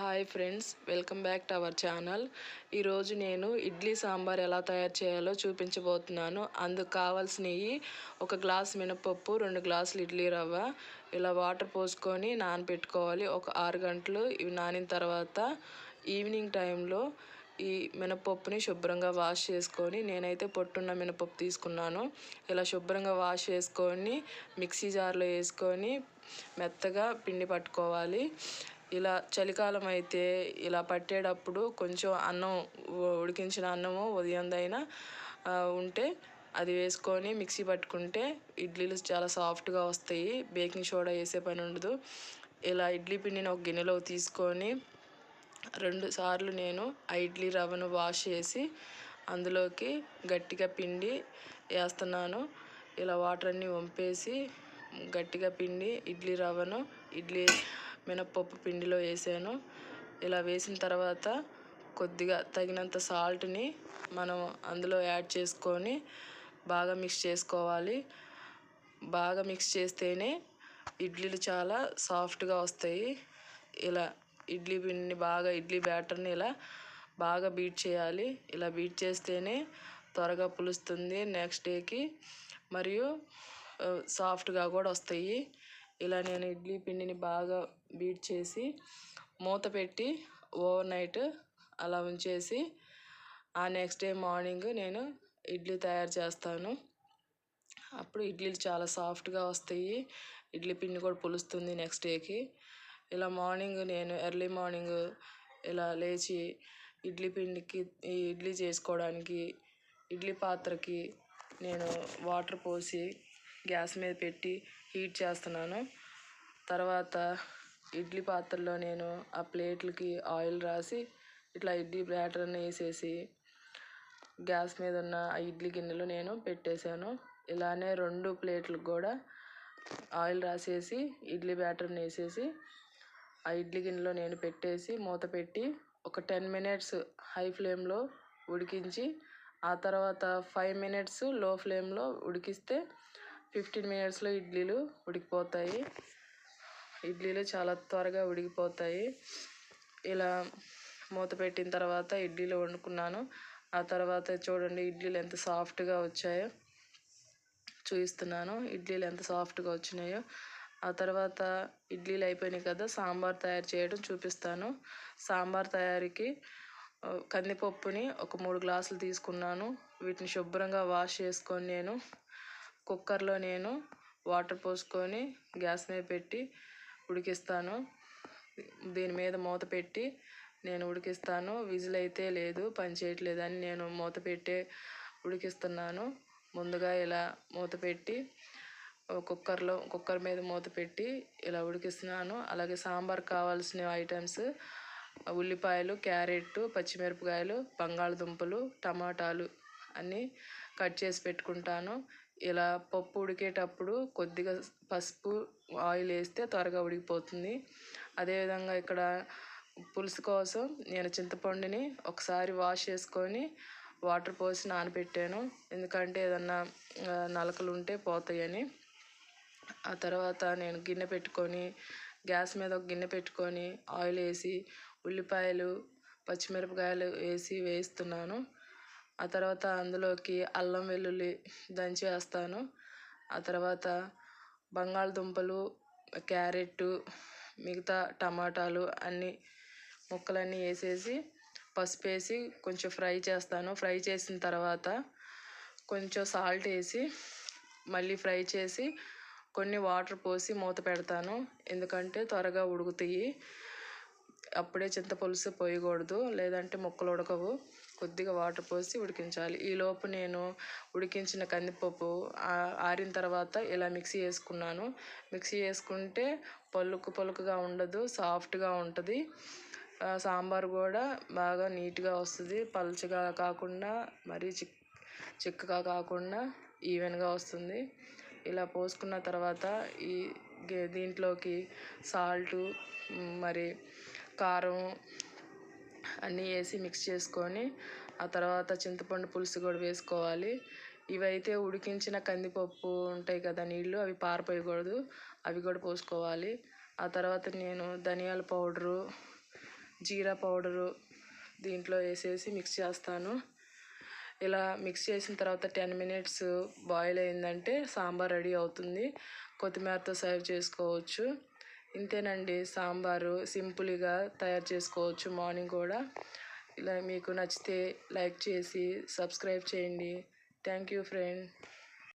Hi friends welcome back to our channel ఈరోజు నేను ఇడ్లీ సాంబార్ ఎలా తయారు చేయాలో చూపించబోతున్నాను. అందుకు కావాల్సినవి ఒక గ్లాస్ మినపప్పు రెండు గ్లాసులు ఇడ్లీ రవ్వ. ఇలా వాటర్ పోసుకొని నానబెట్టుకోవాలి ఒక ఆరు గంటలు ఇవి నానిన తర్వాత ఈవినింగ్ టైంలో ఈ మినపప్పుని శుభ్రంగా వాష్ చేసుకొని నేనైతే పొట్టున్న మినపప్పు తీసుకున్నాను. ఇలా శుభ్రంగా వాష్ చేసుకొని మిక్సీ జార్లో వేసుకొని మెత్తగా పిండి పట్టుకోవాలి. ఇలా చలికాలం అయితే ఇలా పట్టేటప్పుడు కొంచెం అన్నం ఉడికించిన అన్నము ఉదయందైనా ఉంటే అది వేసుకొని మిక్సీ పట్టుకుంటే ఇడ్లీలు చాలా సాఫ్ట్గా వస్తాయి. బేకింగ్ సోడా వేసే పని ఉండదు. ఇలా ఇడ్లీ పిండిని ఒక గిన్నెలో తీసుకొని రెండు సార్లు నేను ఆ ఇడ్లీ రవ్వను వాష్ చేసి అందులోకి గట్టిగా పిండి వేస్తున్నాను. ఇలా వాటర్ అన్నీ వంపేసి గట్టిగా పిండి ఇడ్లీ రవ్వను ఇడ్లీ మినప్పప్పు పిండిలో వేసాను. ఇలా వేసిన తర్వాత కొద్దిగా తగినంత సాల్ట్ని మనం అందులో యాడ్ చేసుకొని బాగా మిక్స్ చేసుకోవాలి. బాగా మిక్స్ చేస్తేనే ఇడ్లీలు చాలా సాఫ్ట్గా వస్తాయి. ఇలా ఇడ్లీ పిండిని బాగా ఇడ్లీ బ్యాటర్ని ఇలా బాగా బీట్ చేయాలి. ఇలా బీట్ చేస్తేనే త్వరగా పులుస్తుంది నెక్స్ట్ డేకి. మరియు సాఫ్ట్గా కూడా వస్తాయి. ఇలా నేను ఇడ్లీ పిండిని బాగా బీట్ చేసి మూత పెట్టి ఓవర్ నైట్ అలా ఉంచేసి ఆ నెక్స్ట్ డే మార్నింగ్ నేను ఇడ్లీ తయారు చేస్తాను. అప్పుడు ఇడ్లీలు చాలా సాఫ్ట్గా వస్తాయి. ఇడ్లీ పిండి కూడా పులుస్తుంది నెక్స్ట్ డేకి. ఇలా మార్నింగ్ నేను ఎర్లీ మార్నింగ్ ఇలా లేచి ఇడ్లీ పిండికి ఈ ఇడ్లీ చేసుకోవడానికి ఇడ్లీ పాత్రకి నేను వాటర్ పోసి గ్యాస్ మీద పెట్టి హీట్ చేస్తున్నాను. తర్వాత ఇడ్లీ పాత్రలో నేను ఆ ప్లేట్లకి ఆయిల్ రాసి ఇట్లా ఇడ్లీ బ్యాటర్ని వేసేసి గ్యాస్ మీద ఉన్న ఆ ఇడ్లీ గిన్నెలో నేను పెట్టేశాను. ఇలానే రెండు ప్లేట్లకు కూడా ఆయిల్ రాసేసి ఇడ్లీ బ్యాటర్ని వేసేసి ఆ ఇడ్లీ గిన్నెలో నేను పెట్టేసి మూత పెట్టి ఒక టెన్ మినిట్స్ హై ఫ్లేమ్లో ఉడికించి ఆ తర్వాత ఫైవ్ మినిట్స్లో ఫ్లేమ్లో ఉడికిస్తే ఫిఫ్టీన్ మినిట్స్లో ఇడ్లీలు ఉడికిపోతాయి. ఇడ్లీలు చాలా త్వరగా ఉడికిపోతాయి. ఇలా మూత పెట్టిన తర్వాత ఇడ్లీలు వండుకున్నాను. ఆ తర్వాత చూడండి ఇడ్లీలు ఎంత సాఫ్ట్గా వచ్చాయో చూపిస్తున్నాను. ఇడ్లీలు ఎంత సాఫ్ట్గా వచ్చినాయో. ఆ తర్వాత ఇడ్లీలు అయిపోయినాయి కదా సాంబార్ తయారు చేయడం చూపిస్తాను. సాంబార్ తయారీకి కందిపప్పుని ఒక మూడు గ్లాసులు తీసుకున్నాను. వీటిని శుభ్రంగా వాష్ చేసుకొని నేను కుక్కర్లో నేను వాటర్ పోసుకొని గ్యాస్ మీద పెట్టి ఉడికిస్తాను. దీని మీద మూత పెట్టి నేను ఉడికిస్తాను. విజిల్ అయితే లేదు పని చేయట్లేదని నేను మూత పెట్టే ఉడికిస్తున్నాను. ముందుగా ఇలా మూత పెట్టి కుక్కర్లో కుక్కర్ మీద మూత పెట్టి ఇలా ఉడికిస్తున్నాను. అలాగే సాంబార్ కావాల్సిన ఐటమ్స్ ఉల్లిపాయలు క్యారెట్ పచ్చిమిరపకాయలు బంగాళదుంపలు టమాటాలు అన్నీ కట్ చేసి పెట్టుకుంటాను. ఇలా పప్పు ఉడికేటప్పుడు కొద్దిగా పసుపు ఆయిల్ వేస్తే త్వరగా ఉడికిపోతుంది. అదేవిధంగా ఇక్కడ పులుసు కోసం నేను చింతపండుని ఒకసారి వాష్ చేసుకొని వాటర్ పోసి నానబెట్టాను. ఎందుకంటే ఏదన్నా నలకలు ఉంటే పోతాయని. ఆ తర్వాత నేను గిన్నె పెట్టుకొని గ్యాస్ మీద ఒక గిన్నె పెట్టుకొని ఆయిల్ వేసి ఉల్లిపాయలు పచ్చిమిరపకాయలు వేసి వేస్తున్నాను. ఆ తర్వాత అందులోకి అల్లం వెల్లుల్లి దంచి వేస్తాను. ఆ తర్వాత బంగాళదుంపలు క్యారెట్ మిగతా టమాటాలు అన్నీ ముక్కలన్నీ వేసేసి పసుపు వేసి కొంచెం ఫ్రై చేస్తాను. ఫ్రై చేసిన తర్వాత కొంచెం సాల్ట్ వేసి మళ్ళీ ఫ్రై చేసి కొన్ని వాటర్ పోసి మూత పెడతాను. ఎందుకంటే త్వరగా ఉడుకుతాయి. అప్పుడే చింతపులుసు పోయకూడదు లేదంటే ముక్కలు ఉడకవు. కొద్దిగా వాటర్ పోసి ఉడికించాలి. ఈలోపు నేను ఉడికించిన కందిపప్పు ఆరిన తర్వాత ఇలా మిక్సీ వేసుకున్నాను. మిక్సీ వేసుకుంటే పలుకు పలుకుగా ఉండదు సాఫ్ట్గా ఉంటుంది. సాంబార్ కూడా బాగా నీట్గా వస్తుంది. పలుచగా కాకుండా మరీ చిక్ చిక్కగా కాకుండా ఈవెన్గా వస్తుంది. ఇలా పోసుకున్న తర్వాత ఈ దీంట్లోకి సాల్టు మరి కారం అన్నీ వేసి మిక్స్ చేసుకొని ఆ తర్వాత చింతపండు పులుసు కూడా వేసుకోవాలి. ఇవైతే ఉడికించిన కందిపప్పు ఉంటాయి కదా నీళ్ళు అవి పారిపోయకూడదు. అవి కూడా పోసుకోవాలి. ఆ తర్వాత నేను ధనియాల పౌడరు జీరా పౌడరు దీంట్లో వేసేసి మిక్స్ చేస్తాను. ఇలా మిక్స్ చేసిన తర్వాత టెన్ మినిట్స్ బాయిల్ అయిందంటే సాంబార్ రెడీ అవుతుంది. కొత్తిమీరతో సర్వ్ చేసుకోవచ్చు. ఇంతేనండి సాంబారు సింపుల్గా తయారు చేసుకోవచ్చు మార్నింగ్ కూడా. ఇలా మీకు నచ్చితే లైక్ చేసి సబ్స్క్రైబ్ చేయండి. Thank you friend.